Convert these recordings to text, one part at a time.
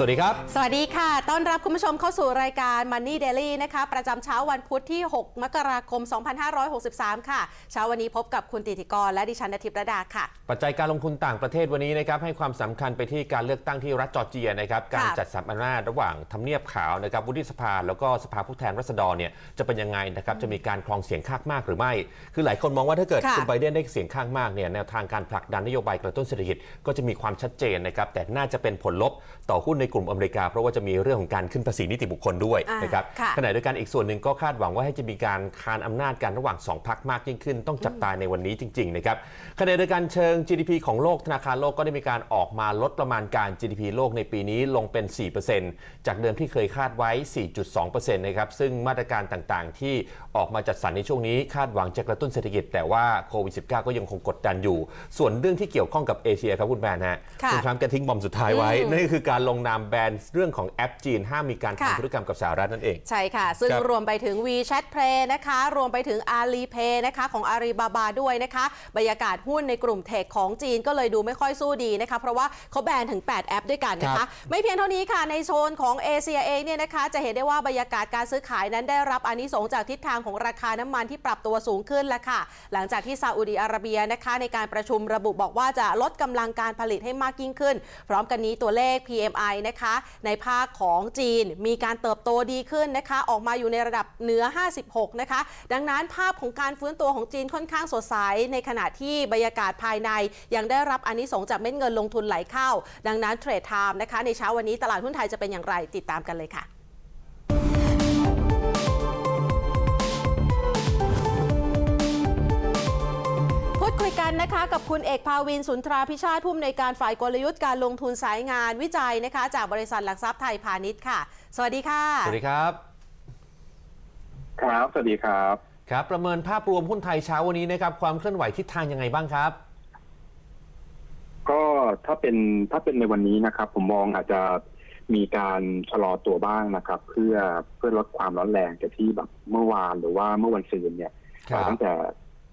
สวัสดีครับ สวัสดีค่ะ ต้อนรับคุณผู้ชมเข้าสู่รายการ Money Daily นะคะ ประจำเช้าวันพุธที่ 6 มกราคม 2563 ค่ะ เช้าวันนี้พบกับคุณติติกร และดิฉันนทิพย์ระดาค่ะ ปัจจัยการลงทุนต่างประเทศวันนี้นะครับ ให้ความสำคัญไปที่การเลือกตั้งที่รัฐจอร์เจียนะครับ การจัดสรรอำนาจระหว่างทำเนียบขาวนะครับ วุฒิสภา แล้วก็สภาผู้แทนราษฎรเนี่ย จะเป็นยังไงนะครับ จะมีการครองเสียงข้างมากหรือไม่ คือหลายคนมองว่าถ้าเกิดค่ะคุณไบเดนได้เสียงข้างมากเนี่ย แนวทางการผลักดันนโยบายกระตุ้นเศรษฐกิจก็จะมีความชัดเจนนะครับ แต่น่าจะเป็นผลลบต่อหุ้นในกลุ่มอเมริกา เพราะว่าจะมีเรื่องของการขึ้นภาษีนิติบุคคลด้วยอ่านนะครับค่ะขณะเดียวกันอีกส่วนหนึ่งก็คาดหวังว่าให้จะมีการคานอำนาจกันระหว่าง 2พักมากยิ่งขึ้น ต้องจับตาในวันนี้จริงๆนะครับขณะเดียวกันเชิง GDP ของโลกธนาคารโลกก็ได้มีการออกมาลดประมาณการ GDP โลกในปีนี้ลงเป็น 4%จากเดิมที่เคยคาดไว้ 4.2%นะครับซึ่งมาตรการต่างๆ ที่ออกมาจัดสรรในช่วงนี้คาดหวังจะกระตุ้นเศรษฐกิจ แต่ว่าโควิด -19 ก็ยังคงกดดันอยู่ ส่วนเรื่องที่เกี่ยวข้องกับเอเชียครับคุณแบนฮะค่ะณทรัมป์แกทิ้งบอมสุดท้ายไว้อืมนั่นก็คือการลงนามแบนเรื่องของแอปจีน ห้ามมีการค่ะทำธุรกรรมกับสหรัฐนั่นเอง ใช่ค่ะ ซึ่งครับรวมไปถึง WeChat Pay นะคะ รวมไปถึง Alipay นะคะของ Alibaba ด้วยนะคะ บรรยากาศหุ้นในกลุ่มเทคของจีนก็เลยดูไม่ค่อยสู้ดีนะคะ เพราะว่าเขาแบนถึง 8 แอปด้วยกันนะครัคะบไม่เพียงเท่านี้ค่ะในโซนของเอเชียเองเนี่ยนะคะจะเห็นได้ว่าบรรยากาศการซื้อขายนั้นได้รับอานิสงส์จากทิศทางของราคาน้ำมันที่ปรับตัวสูงขึ้นแล้วค่ะ หลังจากที่ซาอุดีอาระเบียนะคะในการประชุมระบุบอกว่าจะลดกำลังการผลิตให้มากยิ่งขึ้น พร้อมกันนี้ตัวเลข PMI นะคะ ในภาคของจีนมีการเติบโตดีขึ้นนะคะ ออกมาอยู่ในระดับเหนือ 56 นะคะ ดังนั้นภาพของการฟื้นตัวของจีนค่อนข้างสดใส ในขณะที่บรรยากาศภายใน ยังได้รับอานิสงส์จากเม็ดเงินลงทุนไหลเข้า ดังนั้นเทรดไทม์นะคะในเช้าวันนี้ตลาดหุ้นไทยจะเป็นอย่างไรติดตามกันเลยค่ะ ดคุยกันนะคะกับคุณเอกภาวินสุนทราพิชาติผู้อำนวยการฝ่ายกลยุทธ์การลงทุนสายงานวิจัยนะคะ จากบริษัทหลักทรัพย์ไทยพาณิชย์ค่ะ สวัสดีค่ะ สวัสดีครับ ครับ สวัสดีครับ ครับ ประเมินภาพรวมหุ้นไทยเช้าวันนี้นะครับ ความเคลื่อนไหวทิศทางยังไงบ้างครับ ก็ถ้าเป็นถ้าเป็นในวันนี้นะครับ ผมมองอาจจะมีการชะลอตัวบ้างนะครับ เพื่อเพื่อลดความร้อนแรงจากที่แบบเมื่อวานหรือว่าเมื่อวันซืนเนี่ยครับตั้งแต่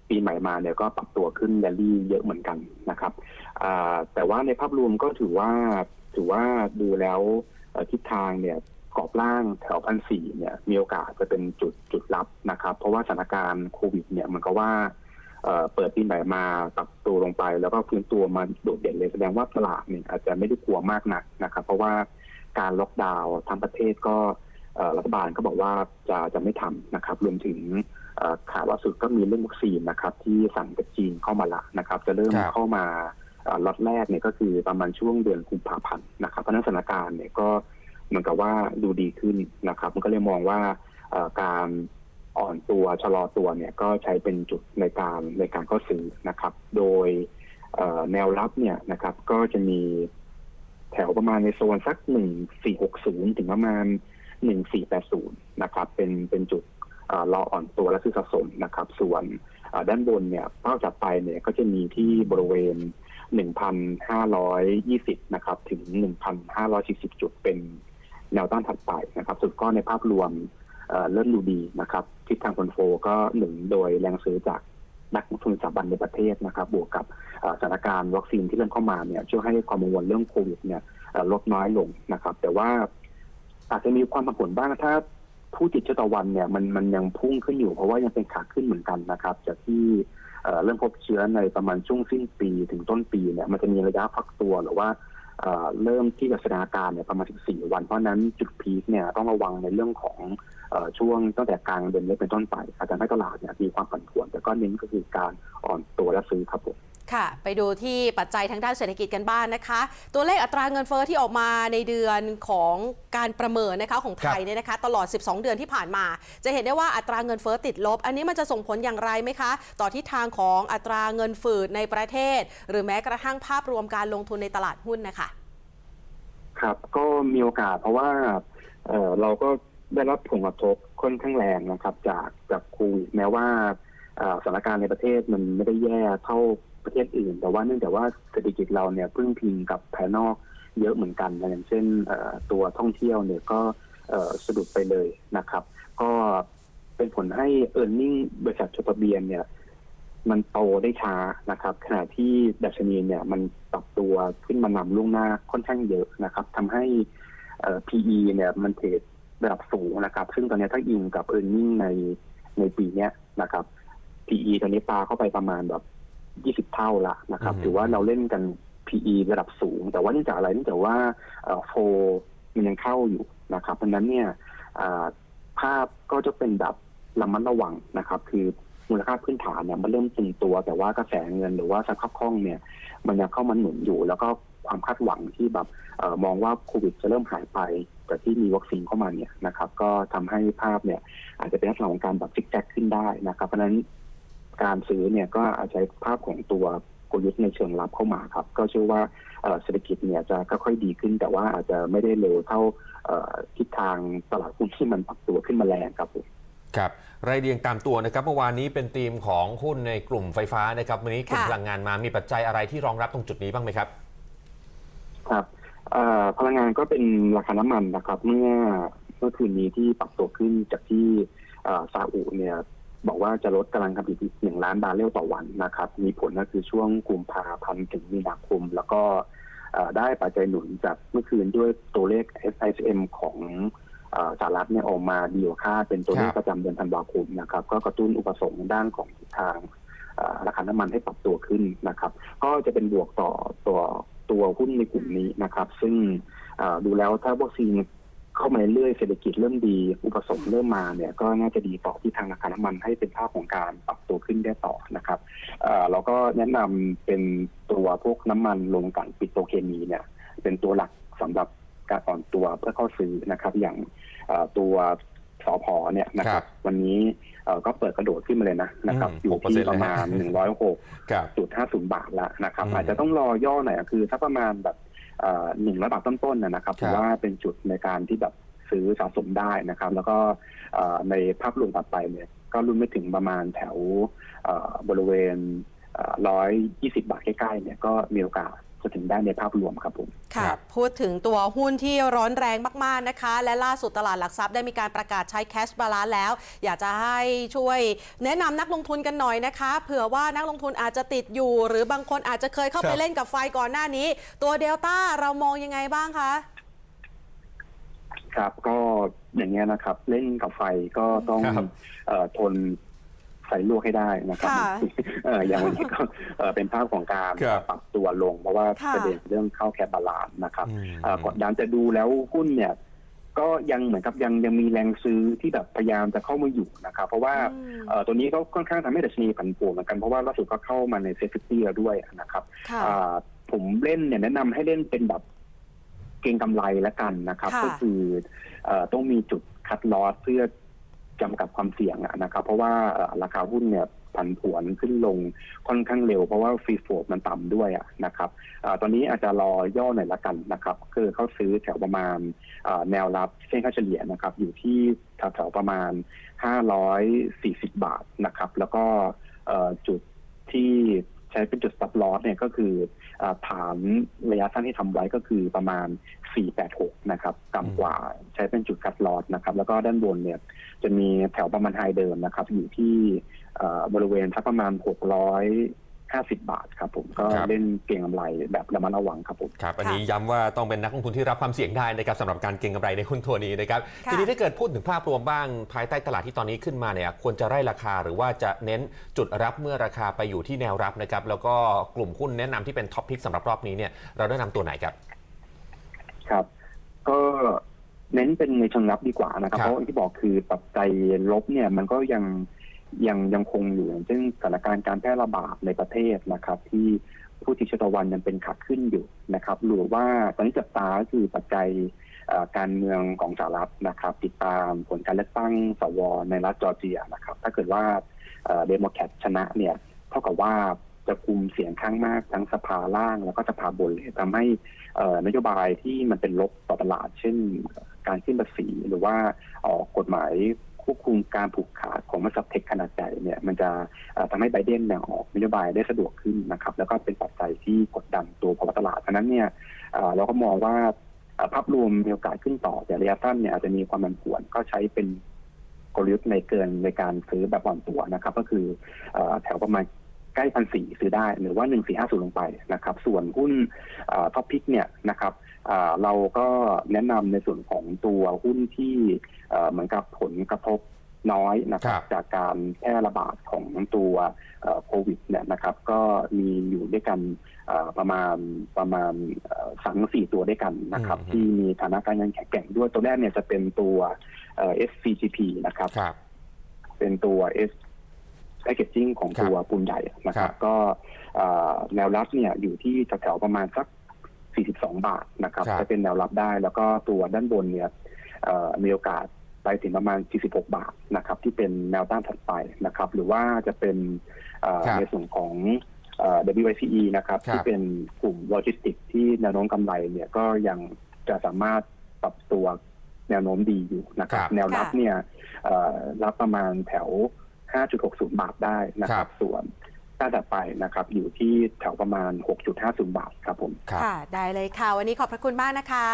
ปีใหม่มาเนี่ยก็ปรับตัวขึ้นแรลลี่เยอะเหมือนกันนะครับแต่ว่าในภาพรวมก็ถือว่าถือว่าดูแล้วทิศทางเนี่ยกรอบล่างแถวพันสี่เนี่ยมีโอกาสจะเป็นจุดจุดรับนะครับ เพราะว่าสถานการณ์โควิดเนี่ยมันก็ว่าเปิดปีใหม่มาปรับตัวลงไป แล้วก็ฟื้นตัวมาโดดเด่นเลยแสดงว่าตลาดเนี่ยอาจจะไม่ได้กลัวมากนักนะครับ เพราะว่าการล็อกดาวน์ทั้งประเทศก็รัฐบาลก็บอกว่าจะจะไม่ทำนะครับ รวมถึง ข่าวล่าสุดก็มีเรื่องวัคซีนนะครับ ที่สั่งจากจีนเข้ามาละนะครับ จะเริ่มครับเข้ามาเอ่อล็อตแรกเนี่ยก็คือประมาณช่วงเดือนกุมภาพันธ์นะครับเพราะฉะนั้นสถานการณ์เนี่ยก็เหมือนกับว่าดูดีขึ้นนะครับ มันก็เลยมองว่าเอ่อการอ่อนตัวชะลอตัวเนี่ยก็ใช้เป็นจุดในการในการเข้าซื้อนะครับ โดยเอ่อแนวรับเนี่ยนะครับ ก็จะมีแถวประมาณในโซนสักหนึ่งสี่หกศูนย์ถึงประมาณหนึ่งสี่แปดศูนย์นะครับ เป็นเป็นจุด เรออ่อนตัวและซื้อสะสมนะครับ ส่วนด้านบนเนี่ยเป้าจัดไปเนี่ยก็จะมีที่บริเวณหนึ่งพันะครับ ถึงหนึ่งพันห้าร้อยสี่สิบจุดเป็นแนวต้านถัดไปนะครับ สุดก็ในภาพรวมเอ่อเริ่มดูดีนะครับทิศทางผลโฟก็หนุนโดยแรงซื้อจากนักลงทุนสถาบันในประเทศนะครับ บวกกับสถานการณ์วัคซีนที่เริ่มเข้ามาเนี่ยช่วยให้ความกังวลเรื่องโควิดเนี่ยลดน้อยลงนะครับ แต่ว่าอาจจะมีความผันผวนบ้างถ้า ผู้ติดเชื้อต่อวันเนี่ยมันมันยังพุ่งขึ้นอยู่ เพราะว่ายังเป็นขาขึ้นเหมือนกันนะครับ จากที่เริ่มพบเชื้อในประมาณช่วงสิ้นปีถึงต้นปีเนี่ยมันจะมีระยะพักตัวหรือว่าเริ่มที่จะแสดงอาการเนี่ยประมาณ 14 วัน เพราะนั้นจุดพีคเนี่ยต้องระวังในเรื่องของอช่วงตั้งแต่กลางเดือนนี้เป็นต้นไปอาจจะให้ตลาดเนี่ยมีความผันผวน แต่ก็เน้นก็คือการอ่อนตัวและซื้อครับผม ค่ะ ไปดูที่ปัจจัยทางด้านเศรษฐกิจกันบ้างนะคะ ตัวเลขอัตราเงินเฟอ้อที่ออกมาในเดือนของการประเมินนะคะของไทยเนี่ยนะคะ ตลอด 12 เดือนที่ผ่านมา จะเห็นได้ว่าอัตราเงินเฟอ้อติดลบ อันนี้มันจะส่งผลอย่างไรไหมคะ ต่อทิศทางของอัตราเงินฝืดในประเทศ หรือแม้กระทั่งภาพรวมการลงทุนในตลาดหุ้นนะคะ ครับ ก็มีโอกาสเพราะว่าเเราก็ได้รับผลกระทบค่อนข้างแรงนะครับ จากจากโควิดแม้ว่าสถานการณ์ในประเทศมันไม่ได้แย่เท่า ประเทศอื่น แต่ว่าเนื่องจากว่าเศรษฐกิจเราเนี่ยพึ่งพิงกับภายนอกเยอะเหมือนกันนะอย่างเช่นตัวท่องเที่ยวเนี่ยก็สะดุดไปเลยนะครับ ก็เป็นผลให้ e a r n i n g บริษัทจดทะเบียนเนี่ย มันโตได้ช้านะครับ ขณะที่ดัชนีเนี่ย มันปรับตัวขึ้นมานำล่วงหน้าค่อนข้างเยอะนะครับทำให้ PE เนี่ยมันเทรดระดับสูงนะครับ ซึ่งตอนนี้ถ้าอิงกับ e a r n i n g ในในปีเนี้ยนะครับ PE ตอนนี้ปาเข้าไปประมาณแบบ 20เท่าละนะครับอืมถือว่าเราเล่นกัน PE ระดับสูง แต่ว่าเนื่องจากอะไรเนื่องจากว่าโฟมันยังเข้าอยู่นะครับ เพราะฉะนั้นเนี่ยอ่าภาพก็จะเป็นแบบระมัดระวังนะครับ คือมูลค่าพื้นฐานเนี่ยมันเริ่มตึงตัว แต่ว่ากระแสเงินหรือว่าสภาพคล่องเนี่ย มันยังเข้ามาหนุนอยู่ แล้วก็ความคาดหวังที่แบบเออมองว่าโควิดจะเริ่มหายไปแต่ที่มีวัคซีนเข้ามาเนี่ยนะครับ ก็ทำให้ภาพเนี่ย อาจจะเป็นลักษณะของการแบบซิกแซกขึ้นได้นะครับ เพราะฉะนั้น การซื้อเนี่ยก็อาจจะภาพของตัวกลยุทธ์ในเชิงรับเข้ามาครับ ก็เชื่อว่าเอ่อเศรษฐกิจเนี่ยจะค่อยๆดีขึ้น แต่ว่าอาจจะไม่ได้เร็วเท่าเอ่อทิศทางตลาดหุ้นที่มันปรับตัวขึ้นมาแรงครับผมครับรายเรียงตามตัวนะครับเมื่อวานนี้เป็นธีมของหุ้นในกลุ่มไฟฟ้านะครับวันนี้กลุ่มค่ะพลังงานมามีปัจจัยอะไรที่รองรับตรงจุดนี้บ้างไหมครับครับเอ่อพลังงานก็เป็นราคาน้ำมันนะครับ เมื่อเมื่อคืนนี้ที่ปรับตัวขึ้นจากที่เอ่อซาอุเนี่ย บอกว่าจะลดกำลังการผลิตอีกหนึ่งล้านบาร์เรลต่อวันนะครับ มีผลก็คือช่วงกุมภาพันธ์ถึงมีนาคม แล้วก็เอ่อได้ปัจจัยหนุนจากเมื่อคืนด้วยตัวเลข SIM ของเอ่อสหรัฐเนี่ยออกมาดีกว่าคาดเป็นตัวเลขครับประจำเดือนธันวาคมนะครับ ก็กระตุ้นอุปสงค์ด้านของทิศทางเอ่อราคาน้ำมันให้ปรับตัวขึ้นนะครับ ก็จะเป็นบวกต่อตัวตัวหุ้นในกลุ่มนี้นะครับ ซึ่งเอ่อดูแล้วถ้าวัคซีน เข้ามาเรื่อยๆเศรษฐกิจเริ่มดี อุปสงค์เริ่มมาเนี่ยก็น่าจะดีต่อที่ทางราคาน้ำมันให้เป็นภาพของการปรับตัวขึ้นได้ต่อนะครับเอ่อเราก็แนะนำเป็นตัวพวกน้ำมันลงกลั่นปิโตรเคมีเนี่ย เป็นตัวหลักสำหรับการอ่อนตัวเพื่อเข้าซื้อนะครับ อย่างเอ่อตัวสอพอเนี่ยนะคครัรับบวันนี้เอ่อก็เปิดกระโดดขึ้นมาเลยนะนะครับอืมอยู่ที่6%ประมาณเลยฮะหนึ่งร้อยหกครับจุดห้าศูนย์บาทแล้วนะครับอืมอาจจะต้องรอย่อหน่อยอะคือถ้าประมาณแบบ หนึ่งร้อยบาทต้นๆนะนะครับครับถือว่าเป็นจุดในการที่แบบซื้อสะสมได้นะครับ แล้วก็เอ่อในภาพรวมถัดไปเนี่ยก็รุ่นไม่ถึงประมาณแถวเอ่อบริเวณร้อยยี่สิบาทใกล้ๆเนี่ยก็มีโอกาส จะถึงได้ในภาพรวมครับผมค่ะครับพูดถึงตัวหุ้นที่ร้อนแรงมาก ๆ นะคะ และล่าสุดตลาดหลักทรัพย์ได้มีการประกาศใช้แคชบาลานซ์แล้ว อยากจะให้ช่วยแนะนำนักลงทุนกันหน่อยนะคะเผื่อว่านักลงทุนอาจจะติดอยู่ หรือบางคนอาจจะเคยเข้าครัไปบเล่นกับไฟก่อนหน้านี้ ตัวเดลต้าเรามองยังไงบ้างคะครับก็อย่างเงี้ยนะครับ เล่นกับไฟก็ต้องครับเอ่อทน ไฟลวกให้ได้นะครับค่ะเอ่ออย่างวันนี้ก็เอ่อเป็นภาพของการครับปรับตัวลง เพราะว่าค่ะ ประเด็นเรื่องเข้าแคปบาลานซ์นะครับอืม เอ่อกดดันจะดูแล้วหุ้นเนี่ย ก็ยังเหมือนกับยังยังมีแรงซื้อที่แบบพยายามจะเข้ามาอยู่นะครับ เพราะว่า อืมเอ่อตัวนี้ก็ค่อนข้างทำให้ดัชนีผันผวนเหมือนกัน เพราะว่าล่าสุดก็เข้ามาในเซฟตี้แล้วด้วยนะครับค่ะ อ่าผมเล่นเนี่ยแนะนำให้เล่นเป็นแบบเก็งกำไรแล้วกันนะครับ ค่ะก็คือเอ่อต้องมีจุดคัดลอสเพื่อ จำกัดความเสี่ยงนะครับ เพราะว่าราคาหุ้นเนี่ยผันผวนขึ้นลงค่อนข้างเร็ว เพราะว่าฟรีโฟลดมันต่ำด้วยอะนะครับอตอนนี้อาจจะรอย่อหน่อยละกันนะครับ คือเขาซื้อแถวประมาณแนวรับเส้นค่าเฉลี่ยนะครับ อยู่ที่แถวๆประมาณ 540 บาทนะครับ แล้วก็จุดที่ ใช้เป็นจุด stop loss เนี่ยก็คืออาฐานระยะสั้นที่ทำไว้ก็คือประมาณ 486 นะครับต่ำกว่าใช้เป็นจุดคัดลอสนะครับ แล้วก็ด้านบนเนี่ยจะมีแถวประมาณไฮเดิมนะครับ อยู่ที่เอ่อบริเวณสักประมาณ 650 บาทครับผมก็ครับ เล่นเก่งกำไรแบบระมัดระวังครับผม ครับอันนี้ย้ำว่าต้องเป็นนักลงทุนที่รับความเสี่ยงได้นะครับสำหรับการเก็งกำไรในหุ้นตัวนี้นะครับค่ะ ทีนี้ถ้าเกิดพูดถึงภาพรวมบ้างภายใต้ตลาดที่ตอนนี้ขึ้นมาเนี่ยควรจะไล่ราคาหรือว่าจะเน้นจุดรับเมื่อราคาไปอยู่ที่แนวรับนะครับแล้วก็กลุ่มหุ้นแนะนำที่เป็นท็อปพิกสำหรับรอบนี้เนี่ยเราแนะนำตัวไหนครับ ครับก็เน้นเป็นในเชิงรับดีกว่านะครับ ครับเพราะที่บอกคือปัจจัยลบเนี่ยมันก็ยัง ยังยังคงอยู่อย่างเช่นสถานการณ์การแพร่ระบาดในประเทศนะครับ ที่ผู้ติดเชื้อต่อวันยังเป็นขาขึ้นอยู่นะครับหรือว่าตอนนี้จับตาคือปัจจัยการเมืองของสหรัฐนะครับ ติดตามผลการเลือกตั้งสวในรัฐจอร์เจียนะครับ ถ้าเกิดว่าเดโมแครตชนะเนี่ยเท่ากับว่าจะคุมเสียงข้างมากทั้งสภาล่างแล้วก็สภาบนเลยทำให้นโยบายที่มันเป็นลบต่อตลาด เช่น การขึ้นภาษีหรือว่าออกกฎหมาย ควบคุมการผูกขาดของบริษัทเทคขนาดใหญ่เนี่ยมันจะเอ่อทำให้ไบเดนเนี่ยออกนโยบายได้สะดวกขึ้นนะครับ แล้วก็เป็นปัจจัยที่กดดันตัวภาวะตลาดเพราะนั้นเนี่ยเราก็มองว่าภาพรวมมีโอกาสขึ้นต่อแต่ระยะสั้นเนี่ยอาจจะมีความผันผวนก็ใช้เป็นกลยุทธ์ในเกินในการซื้อแบบอ่อนตัวนะครับ ก็คืออแถวประมาณใกล้พันสี่ซื้อได้หรือว่าหนึ่งสี่ห้าศูนย์ลงไปนะครับ ส่วนหุ้นท็อปพิกเนี่ยนะครับ เราก็แนะนำในส่วนของตัวหุ้นที่เอ่อเหมือนกับผลกระทบน้อยนะครัครับบจากการแพร่ระบาดของตัวเอ่อโควิดเนี่ยนะครับ ก็มีอยู่ด้วยกันเอ่อประมาณประมาณเอ่อสามถึงสี่ตัวด้วยกันนะครับ ที่มีฐานะการเงินแข็งแกร่งด้วยตัวแรกเนี่ยจะเป็นตัวเอ่อ SCGP นะครับครับเป็นตัว S packaging ของตัวปูนใหญ่นะคครัรับบก็เอ่อแนวรับเนี่ยอยู่ที่แถวๆประมาณสัก 42 บาทนะครับครับ จะเป็นแนวรับได้ แล้วก็ตัวด้านบนเนี่ยเอ่อมีโอกาสไปถึงประมาณ 46 บาทนะครับ ที่เป็นแนวต้านถัดไปนะครับ หรือว่าจะเป็นเอ่อครับในส่วนของเอ่อ WYCE นะครับครับ ที่เป็นกลุ่มโลจิสติกที่แนวโน้มกำไรเนี่ยก็ยังจะสามารถปรับตัวแนวโน้มดีอยู่นะครับ ครับแนวรับค่ะ เนี่ยเอ่อรับประมาณแถว 5.60 บาทได้นะคครัรับบ ส่วน ต้านถัดไปนะครับ อยู่ที่แถวประมาณ 6.50 บาทครับผม ครับ ค่ะ ได้เลยค่ะ วันนี้ขอบพระคุณมากนะคะ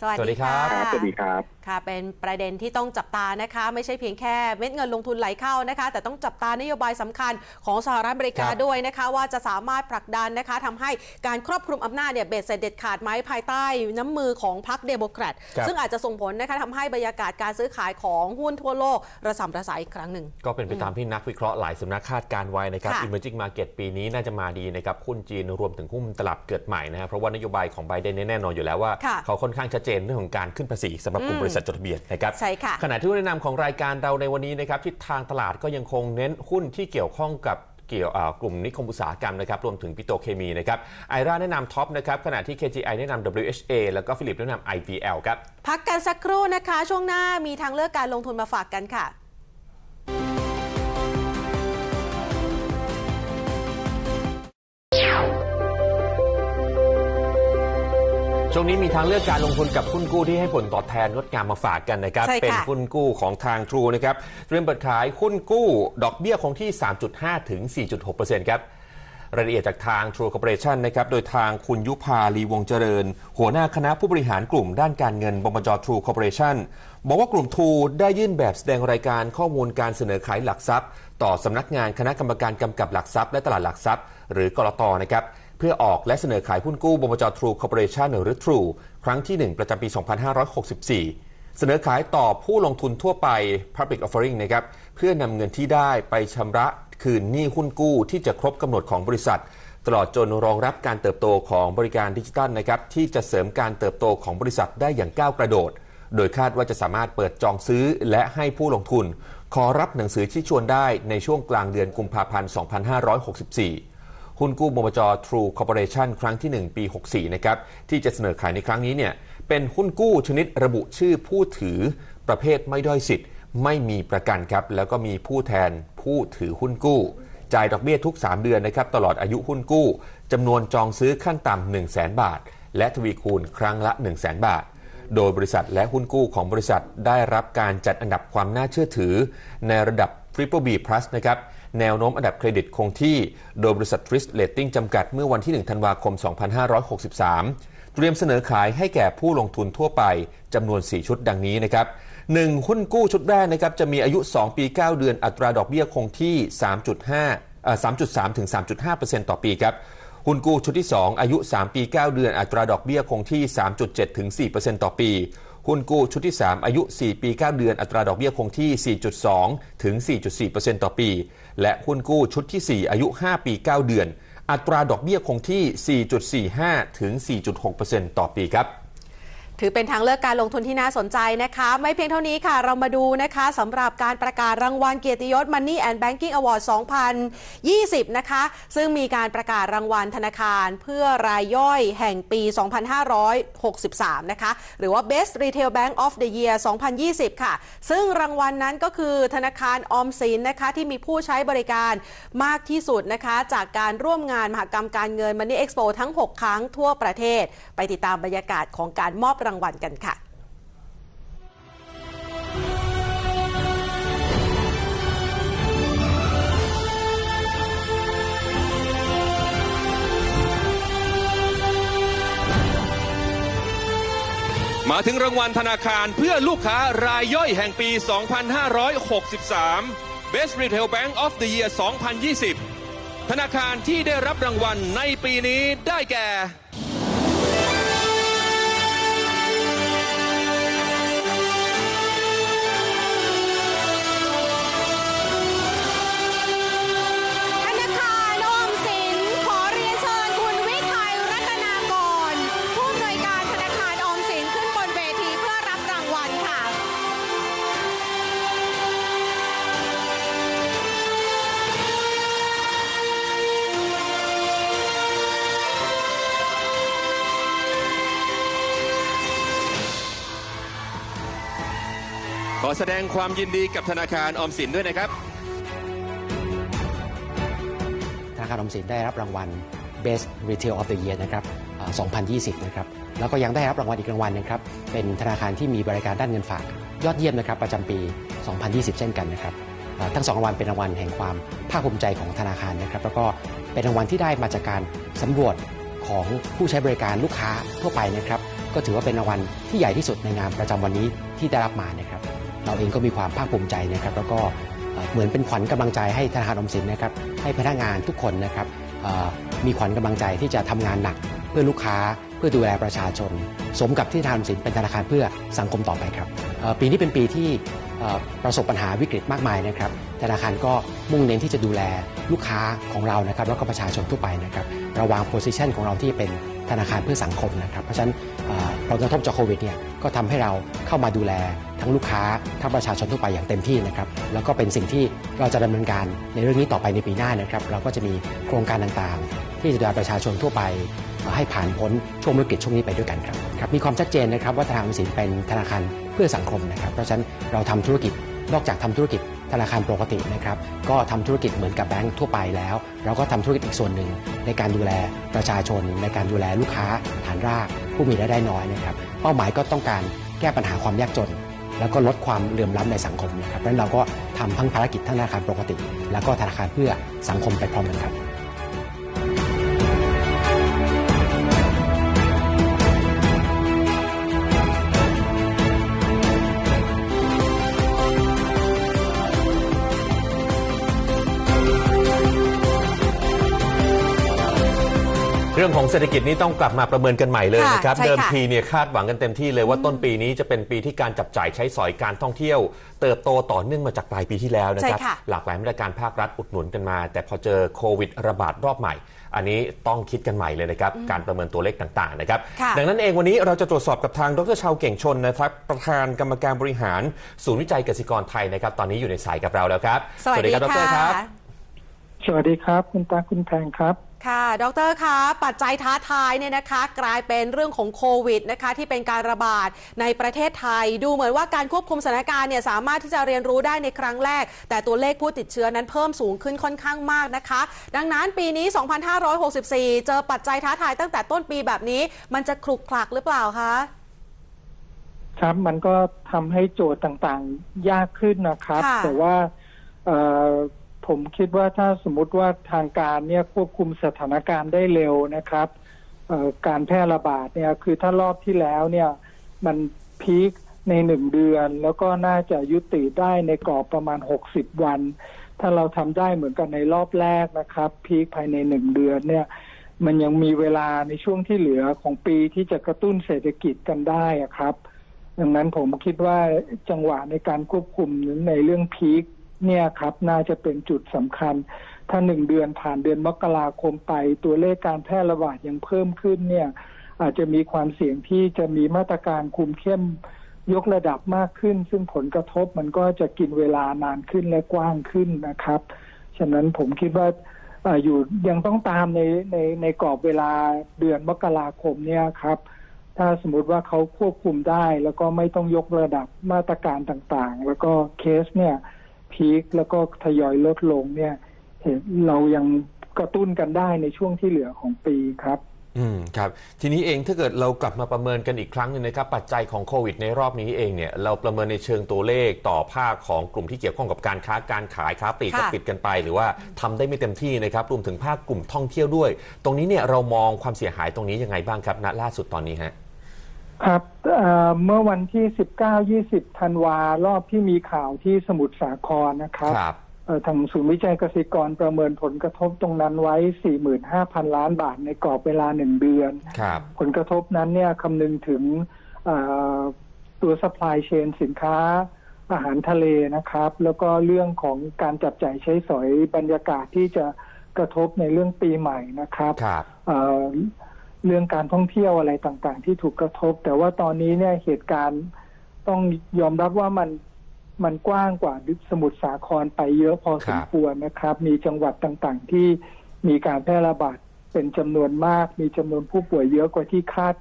สวัสสวัสดีดีครั ค่ะบครับสวัสดีครับ ค่ะเป็นประเด็นที่ต้องจับตานะคะ ไม่ใช่เพียงแค่เม็ดเงินลงทุนไหลเข้านะคะ แต่ต้องจับตานโยบายสำคัญของสหรัฐอเมริกาครับด้วยนะคะ ว่าจะสามารถผลักดันนะคะทำให้การครอบคลุมอำนาจเนี่ยเบ็ดเสร็จเด็ดขาดไหมภายใต้น้ำมือของพรรคเดโมแครตครับซึ่งอาจจะส่งผลนะคะทำให้บรรยากาศการซื้อขายของหุ้นทั่วโลกระส่ำระสายอีกครั้งหนึ่งก็เป็นไปตามที่นักวิเคราะห์หลายสำนักคาดการณ์ไว้นะครับค่ะ Emerging Market ปีนี้น่าจะมาดีนะครับหุ้นจีนรวมถึงหุ้นตลาดเกิดใหม่นะครับเพราะว่านโยบายของไบเดนเนี่ยแน่นอนอยู่แล้วว่าค่ะเขาค่อนข้างชัดเจนเรื่องของการขึ้นภาษีสำหรับกลุ่มอืมบริษัทจดทะเบียนนะครับใช่ค่ะขณะที่หุ้นแนะนำของรายการเราในวันนี้นะครับทิศทางตลาดก็ยังคงเน้นหุ้นที่เกี่ยวข้องกับเกี่ยวอ่ากลุ่มนิคมอุตสาหกรรมนะครับรวมถึงปิโตรเคมีนะครับไอราแนะนำท็อปนะครับขณะที่ KGI แนะนำ WHA แล้วก็ฟิลิปแนะนำ IVL ครับ พักกันสักครู่นะคะ ช่วงหน้ามีทางเลือกการลงทุนมาฝากกันค่ะ ช่วงนี้มีทางเลือกการลงทุนกับหุ้นกู้ที่ให้ผลตอบแทนงดงามมาฝากกันนะครับใช่ค่ะเป็นหุ้นกู้ของทาง True นะครับเตรียมเปิดขายหุ้นกู้ ดอกเบี้ยคงที่ 3.5 ถึง 4.6%ครับรายละเอียดจากทาง True Corporation นะครับ โดยทางคุณยุพาลีวงเจริญ หัวหน้าคณะผู้บริหารกลุ่มด้านการเงินบมจ True Corporation บอกว่ากลุ่ม True ได้ยื่นแบบแสดงรายการข้อมูลการเสนอขายหลักทรัพย์ ต่อสำนักงานคณะกรรมการกำกับหลักทรัพย์และตลาดหลักทรัพย์ หรือกรตนะครับ เพื่อออกและเสนอขายหุ้นกู้บมจ True Corporation หรือ True ครั้งที่ 1 ประจำปี 2564 เสนอขายต่อผู้ลงทุนทั่วไป Public Offering นะครับเพื่อนำเงินที่ได้ไปชำระคืนหนี้หุ้นกู้ที่จะครบกำหนดของบริษัท ตลอดจนรองรับการเติบโตของบริการดิจิทัลนะครับที่จะเสริมการเติบโตของบริษัทได้อย่างก้าวกระโดด โดยคาดว่าจะสามารถเปิดจองซื้อและให้ผู้ลงทุน ขอรับหนังสือที่ชวนได้ในช่วงกลางเดือนกุมภาพันธ์ 2564 หุ้นกู้บมจ True Corporation ครั้งที่ 1 ปี 64 นะครับ ที่จะเสนอขายในครั้งนี้เนี่ยเป็นหุ้นกู้ชนิดระบุชื่อผู้ถือประเภทไม่ด้อยสิทธิ์ ไม่มีประกันครับ แล้วก็มีผู้แทนผู้ถือหุ้นกู้ จ่ายดอกเบี้ยทุก 3 เดือนนะครับ ตลอดอายุหุ้นกู้จำนวนจองซื้อขั้นต่ำ1 0 0 0 0แบาท และทวีคูณครั้งละ 1 0 0 0 0แบาทโดยบริษัทและหุ้นกู้ของบริษัทได้รับการจัดอันดับความน่าเชื่อถือในระดับ Triple B นะครับ แนวโน้มอันดับเครดิตคงที่ โดยบริษัท Twist Rating จำกัดเมื่อวันที่ 1 ธันวาคม 2563 เตรียมเสนอขายให้แก่ผู้ลงทุนทั่วไปจำนวน 4 ชุดดังนี้นะครับ 1. หุ้นกู้ชุดแรกนะครับจะมีอายุ 2 ปี 9 เดือนอัตราดอกเบี้ยคงที่ 3.5 3.3 ถึง 3.5%ต่อปีครับหุ้นกู้ชุดที่ 2 อายุ 3 ปี 9 เดือน อัตราดอกเบี้ยคงที่ 3.7 ถึง 4%ต่อปี หุ้นกู้ชุดที่ 3 อายุ 4 ปี 9 เดือนอัตราดอกเบี้ยคงที่ 4.2 ถึง 4.4%ต่อปี และหุ้นกู้ชุดที่ 4 อายุ 5 ปี 9 เดือน อัตราดอกเบี้ยคงที่ 4.45 ถึง 4.6%ต่อปีครับ ถือเป็นทางเลือกการลงทุนที่น่าสนใจนะคะ ไม่เพียงเท่านี้ค่ะ เรามาดูนะคะสำหรับการประกาศรางวัลเกียรติยศ Money and Banking Award 2020 นะคะ ซึ่งมีการประกาศรางวัลธนาคาร เพื่อรายย่อยแห่งปี 2563 นะคะ หรือว่า Best Retail Bank of the Year 2020 ค่ะ ซึ่งรางวัลนนั้นก็คือธนาคารออมสินนะคะที่มีผู้ใช้บริการมากที่สุดนะคะ จากการร่วมงานมหกรรมการเงิน Money Expo ทั้ง 6 ครั้งทั่วประเทศ ไปติดตามบรรยากาศของการมอบรางวัลกันค่ะมาถึงรางวัลธนาคารเพื่อลูกค้ารายย่อยแห่งปี 2563 Best Retail Bank of the Year 2020 ธนาคารที่ได้รับรางวัลในปีนี้ได้แก่ อแสดงความยินดีกับธนาคารออมสินด้วยนะครับ ธนาคารออมสินได้รับรางวัล Best Retail of the Year นะครับ 2020 นะครับ แล้วก็ยังได้รับรางวัลอีกรางวัลนึงครับ เป็นธนาคารที่มีบริการด้านเงินฝาก ยอดเยี่ยมนะครับประจำปี 2020 เช่นกันนะครับ ทั้งสองรางวัลเป็นรางวัลแห่งความภาคภูมิใจของธนาคารนะครับ แล้วก็เป็นรางวัลที่ได้มาจากการสำรวจของผู้ใช้บริการลูกค้าทั่วไปนะครับ ก็ถือว่าเป็นรางวัลที่ใหญ่ที่สุดในงานประจำวันนี้ที่ได้รับมานะครับ เราเองก็มีความภาคภูมิใจนะครับ แล้วก็เหมือนเป็นขวัญกำลังใจให้ธนาคารอมสินนะครับ ให้พนักงานทุกคนนะครับมีขวัญกำลังใจที่จะทำงานหนัก เพื่อลูกค้าเพื่อดูแลประชาชน สมกับที่ธนาคารอมสินเป็นธนาคารเพื่อสังคมต่อไปครับปีนี้เป็นปีที่ประสบปัญหาวิกฤตมากมายนะครับ ธนาคารก็มุ่งเน้นที่จะดูแลลูกค้าของเรานะครับ แล้วก็ประชาชนทั่วไปนะครับราวางโพสิชันของเราที่เป็นธนาคารเพื่อสังคมนะครับ เพราะฉะนั้นผลกระทบจากโควิดเนี่ยก็ทำให้เราเข้ามาดูแล ทั้งลูกค้าทั้งประชาชนทั่วไปอย่างเต็มที่นะครับแล้วก็เป็นสิ่งที่เราจะดำเนินการในเรื่องนี้ต่อไปในปีหน้านะครับ เราก็จะมีโครงการต่างๆ ที่จะดูแลประชาชนทั่วไปให้ผ่านพ้นช่วงวิกฤตช่วงนี้ไปด้วยกันครับครับมีความชัดเจนนะครับว่าธนาคารออมสินเป็นธนาคารเพื่อสังคมนะครับ เพราะฉะนั้นเราทำธุรกิจนอกจากทำธุรกิจธนาคารปกตินะครับก็ทำธุรกิจเหมือนกับแบงก์ทั่วไปแล้ว เราก็ทำธุรกิจอีกส่วนหนึ่ง ในการดูแลประชาชน ในการดูแลลูกค้าฐานราก ผู้มีรายได้น้อยนะครับเป้าหมายก็ต้องการแก้ปัญหาความยากจน แล้วก็ลดความเหลื่อมล้ำในสังคมนะครับดังนั้นเราก็ทำทั้งภารกิจทั้งธนาคารปกติ แล้วก็ธนาคารเพื่อสังคมไปพร้อมกันครับ เรื่องของเศรษฐกิจนี้ต้องกลับมาประเมินกันใหม่เลยนะครับค่ะใช่ค่ะเดิมทีเนี่ยคาดหวังกันเต็มที่เลยว่าต้นปีนี้จะเป็นปีที่การจับจ่ายใช้สอยการท่องเที่ยว เติบโตต่อเนื่องมาจากปลายปีที่แล้วนะครับใช่ค่ะหลากหลายมาตรการภาครัฐอุดหนุนกันมา แต่พอเจอโควิดระบาดรอบใหม่ อันนี้ต้องคิดกันใหม่เลยนะครับ การประเมินตัวเลขต่างๆนะครับค่ะดังนั้นเองวันนี้เราจะตรวจสอบกับทางดรชาวเก่งชนนะครับประธานกรรมการบริหาร ศูนย์วิจัยเกษตรกรไทยนะครับ ตอนนี้อยู่ในสายกับเราแล้วครับ สวัสดีครับดค่ะรครับ สวัสดีครับคุณตาคุณแพงครับ ค่ะ ดรคะ ปัจจัยท้าทายเนี่ยนะคะ กลายเป็นเรื่องของโควิดนะคะ ที่เป็นการระบาดในประเทศไทย ดูเหมือนว่าการควบคุมสถานการณ์เนี่ยสามารถที่จะเรียนรู้ได้ในครั้งแรก แต่ตัวเลขผู้ติดเชื้อนั้นเพิ่มสูงขึ้นค่อนข้างมากนะคะ ดังนั้นปีนี้ 2564 เจอปัจจัยท้าทายตั้งแต่ต้นปีแบบนี้ มันจะคลุกคลักหรือเปล่าคะ ครับ มันก็ทำให้โจทย์ต่างๆ ยากขึ้นนะครับค่ะแต่ว่าเอ่อ ผมคิดว่าถ้าสมมติว่าทางการเนี่ยควบคุมสถานการณ์ได้เร็วนะครับการแพร่ระบาดเนี่ยคือถ้ารอบที่แล้วเนี่ยมันพีคในหนึ่งเดือน แล้วก็น่าจะยุติได้ในกรอบประมาณหกสิบวัน ถ้าเราทำได้เหมือนกันในรอบแรกนะครับ พีคภายในหนึ่งเดือนเนี่ยมันยังมีเวลาในช่วงที่เหลือของปีที่จะกระตุ้นเศรษฐกิจกันได้อะครับ ดังนั้นผมคิดว่าจังหวะในการควบคุมในเรื่องพีค เนี่ยครับน่าจะเป็นจุดสำคัญ ถ้าหนึ่งเดือนผ่านเดือนมกราคมไป ตัวเลขการแพร่ระบาดยังเพิ่มขึ้นเนี่ย อาจจะมีความเสี่ยงที่จะมีมาตรการคุมเข้มยกระดับมากขึ้น ซึ่งผลกระทบมันก็จะกินเวลานานขึ้นและกว้างขึ้นนะครับ ฉะนั้นผมคิดว่าอยู่ยังต้องตามในในในกรอบเวลาเดือนมกราคมเนี่ยครับ ถ้าสมมติว่าเขาควบคุมได้แล้วก็ไม่ต้องยกระดับมาตรการต่างๆ แล้วก็เคสเนี่ย พีคแล้วก็ทยอยลดลงเนี่ยเห็นเรายังกระตุ้นกันได้ในช่วงที่เหลือของปีครับ อืมครับทีนี้เองถ้าเกิดเรากลับมาประเมินกันอีกครั้งหนึ่งนะครับ ปัจจัยของโควิดในรอบนี้เองเนี่ยเราประเมินในเชิงตัวเลขต่อภาคของกลุ่มที่เกี่ยวข้องกับการค้าการขายค้าปลีกก็ค่ะ ปิดกันไป หรือว่าทำได้ไม่เต็มที่นะครับรวมถึงภาคกลุ่มท่องเที่ยวด้วย ตรงนี้เนี่ยเรามองความเสียหายตรงนี้ยังไงบ้างครับณล่าสุดตอนนี้ฮะ ครับเอ่อเมื่อวันที่ 19-20ธันวารอบที่มีข่าวที่สมุทรสาครนะครับครับเอ่อทางศูนย์วิจัยเกษตรกรประเมินผลกระทบตรงนั้นไว้ 45,000 ล้านบาทในกรอบเวลาหนึ่งเดือนครับผลกระทบนั้นเนี่ยคำนึงถึงเอ่อตัว supply chain สินค้าอาหารทะเลนะครับ แล้วก็เรื่องของการจับจ่ายใช้สอยบรรยากาศที่จะกระทบในเรื่องปีใหม่นะครับครับ เอ่อเรื่องการท่องเที่ยวอะไรต่างๆ ที่ถูกกระทบ แต่ว่าตอนนี้เนี่ยเหตุการณ์ต้องยอมรับว่ามันมันกว้างกว่าสมุทรสาครไปเยอะพอสมควรนะครับ มีจังหวัดต่างๆ ที่มีการแพร่ระบาดเป็นจำนวนมาก มีจำนวนผู้ป่วยเยอะกว่าที่คาด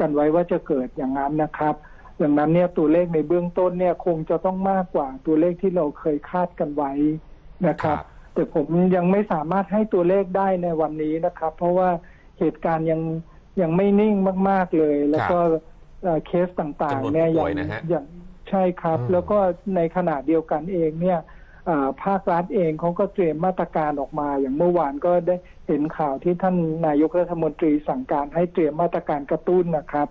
กันไว้ว่าจะเกิดอย่างนั้นนะครับดังนั้นเนี่ยตัวเลขในเบื้องต้นเนี่ยคงจะต้องมากกว่าตัวเลขที่เราเคยคาดกันไว้นะครับครับแต่ผมยังไม่สามารถให้ตัวเลขได้ในวันนี้นะครับ เพราะว่า เหตุการณ์ยังยังไม่นิ่งมาก ๆเลย แล้วก็เอ่อเคสต่างจำนวนๆเนี่ยผู้ยัป่วยนะฮะยังใช่ครับอืมแล้วก็ในขณะเดียวกันเองเนี่ยอ่าภาครัฐเองเขาก็เตรียมมาตรการออกมา อย่างเมื่อวานก็ได้เห็นข่าวที่ท่านนายกรัฐมนตรีสั่งการให้เตรียมมาตรการกระตุ้นนะครับ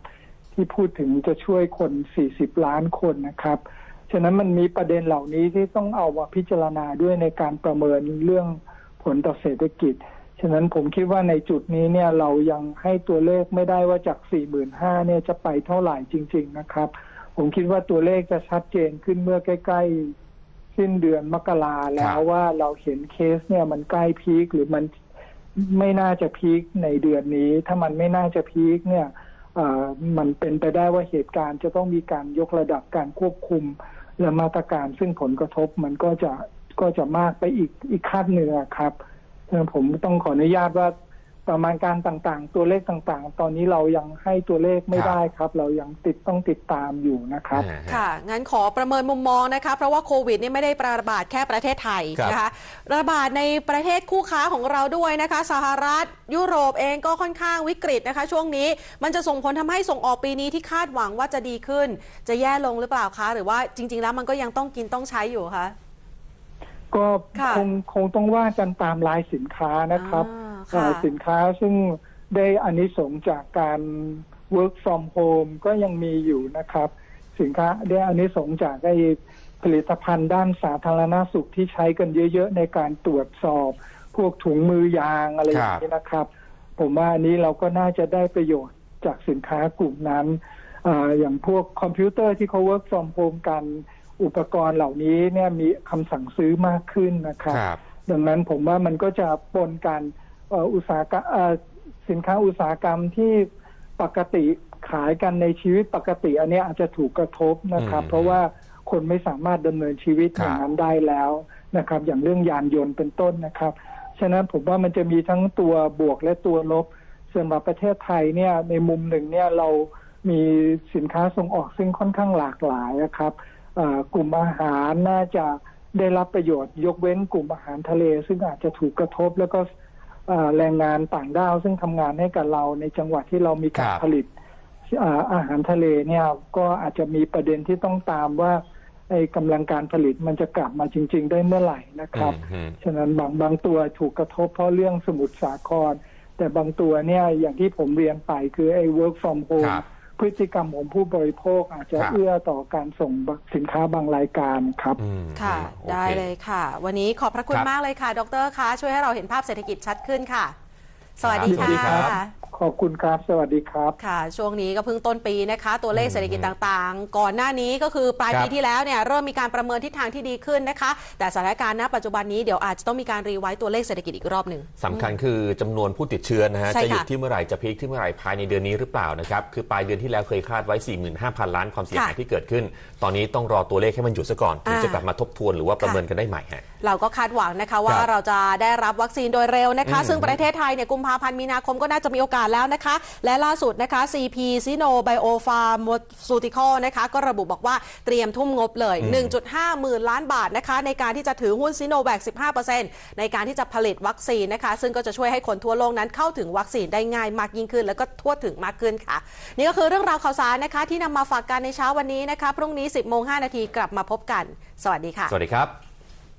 ที่พูดถึงจะช่วยคน 40 ล้านคนนะครับ ฉะนั้นมันมีประเด็นเหล่านี้ที่ต้องเอามาพิจารณาด้วยในการประเมินเรื่องผลต่อเศรษฐกิจ ฉะนั้นผมคิดว่าในจุดนี้เนี่ยเรายังให้ตัวเลขไม่ได้ว่าจาก 45,000เนี่ยจะไปเท่าไหร่จริง ๆ นะครับ ผมคิดว่าตัวเลขจะชัดเจนขึ้นเมื่อใกล้ ๆ สิ้นเดือนมกราแล้ครัวบว่าเราเห็นเคสเนี่ยมันใกล้พีคหรือมันไม่น่าจะพีคในเดือนนี้ ถ้ามันไม่น่าจะพีคเนี่ยเอ่อมันเป็นไปได้ว่าเหตุการณ์จะต้องมีการยกระดับการควบคุม และมาตรการซึ่งผลกระทบมันก็จะก็จะมากไปอีกอีกขั้นหนึ่งอะครับฉะนั้น ผมต้องขออนุญาตว่าประมาณการต่างๆ ตัวเลขต่างๆ ตอนนี้เรายังให้ตัวเลขไม่ได้ครับ เรายังติดต้องติดตามอยู่นะครับอ่าฮะค่ะ งั้นขอประเมินมุมมองนะคะ เพราะว่าโควิดนี่ไม่ได้ระบาดแค่ประเทศไทยครับนะคะ ระบาดในประเทศคู่ค้าของเราด้วยนะคะ สหรัฐ ยุโรปเองก็ค่อนข้างวิกฤตนะคะ ช่วงนี้มันจะส่งผลทำให้ส่งออกปีนี้ที่คาดหวังว่าจะดีขึ้น จะแย่ลงหรือเปล่าคะ หรือว่าจริง ๆ แล้วมันก็ยังต้องกินต้องใช้อยู่คะ ก็ค่ะคงคงต้องว่ากันตามรายสินค้านะครับอ่าเอ่ค่ะอสินค้าซึ่งได้อานิสงส์จากการ work from home ก็ยังมีอยู่นะครับ สินค้าได้อานิสงส์จากไอ้ผลิตภัณฑ์ด้านสาธารณสุขที่ใช้กันเยอะ ๆ ในการตรวจสอบ พวกถุงมือยางอะไรอย่างนี้นะครับ ผมว่าอันนี้เราก็น่าจะได้ประโยชน์จากสินค้ากลุ่มนั้นอาอย่างพวกคอมพิวเตอร์ที่เขา work from home กัน อุปกรณ์เหล่านี้เนี่ยมีคำสั่งซื้อมากขึ้นนะครับ ครับ ดังนั้นผมว่ามันก็จะปนกันเอ่ออุตสาหกรรมเอ่อสินค้าอุตสาหกรรมที่ปกติขายกันในชีวิตปกติ อันเนี้ยอาจจะถูกกระทบนะครับ อืมเพราะว่าคนไม่สามารถดำเนินชีวิตคอรับย่างนั้นได้แล้วนะครับ อย่างเรื่องยานยนต์เป็นต้นนะครับ ฉะนั้นผมว่ามันจะมีทั้งตัวบวกและตัวลบส่วนมาประเทศไทยเนี่ยในมุมหนึ่งเนี่ยเรามีสินค้าส่งออกซึ่งค่อนข้างหลากหลายนะครับเอ่อ กลุ่มอาหารน่าจะได้รับประโยชน์ยกเว้นกลุ่มอาหารทะเล ซึ่งอาจจะถูกกระทบแล้วก็เอ่อแรงงานต่างด้าวซึ่งทำงานให้กับเราในจังหวัดที่เรามีการครับผลิตอ่าอาหารทะเลเนี่ยก็อาจจะมีประเด็นที่ต้องตามว่าไอ้กำลังการผลิตมันจะกลับมาจริง ๆ ได้เมื่อไหร่นะครับอืมฉะนั้นบางบางตัวถูกกระทบเพราะเรื่องสมุทรสาคร แต่บางตัวเนี่ยอย่างที่ผมเรียนไปคือไอ้ work from ค home รับ พฤติกรรมของผู้บริโภคอาจจะครับเอื้อต่อการส่งสินค้าบางรายการครับอืมค่ะโอได้คเลยค่ะ วันนี้ขอบพระคุณครับมากเลยค่ะ ดรคะช่วยให้เราเห็นภาพเศรษฐกิจชัดขึ้นค่ะ สวัสดีสวัสดีครัค่ะ บ ขอบคุณครับ สวัสดีครับ ค่ะ ช่วงนี้ก็เพิ่งต้นปีนะคะ ตัวเลขเศรษฐกิจต่างๆ ก่อนหน้านี้ก็คือปลายครับปีที่แล้วเนี่ยเริ่มมีการประเมินทิศทางที่ดีขึ้นนะคะ แต่สถานการณ์ณปัจจุบันนี้เดี๋ยวอาจจะต้องมีการรีไวซ์ตัวเลขเศรษฐกิจอีกรอบหนึ่ง สำคัญคือจำนวนผู้ติดเชื้อนะฮะ ใช่จะหยุดค่ะที่เมื่อไหร่ จะพีคที่เมื่อไหร่ ภายในเดือนนี้หรือเปล่านะครับ คือปลายเดือนที่แล้วเคยคาดไว้ 45,000 ล้านความเสียหายค่ะที่เกิดขึ้น ตอนนี้ต้องรอตัวเลขให้มันหยุดซะก่อน ถึงอ่า จะกลับมาทบทวนหรือว่าประเมินกันได้ใหม่ฮะ เราก็คาดหวังนะคะว่าครับเราจะได้รับวัคซีนโดยเร็วนะคะอืมซึ่งประเทศไทยเนี่ยกุมภาพันธ์มีนาคมก็น่าจะมีโอกาสแล้วนะคะ และล่าสุดนะคะ CP Sino Biopharmaceutical นะคะก็ระบุบอกว่าเตรียมทุ่มงบเลย 1.5 หมื่นล้านบาทนะคะในการที่จะถือหุ้นซิโนแวค15%ในการที่จะผลิตวัคซีนนะคะ ซึ่งก็จะช่วยให้คนทั่วโลกนั้นเข้าถึงวัคซีนได้ง่ายมากยิ่งขึ้น แล้วก็ทั่วถึงมากขึ้นค่ะ นี่ก็คือเรื่องราวข่าวสารนะคะที่นำมาฝากกันในเช้าวันนี้นะคะพรุ่งนี้ 10โมง5นาทีกลับมาพบกัน สวัสดีค่ะ สวัสดีครับ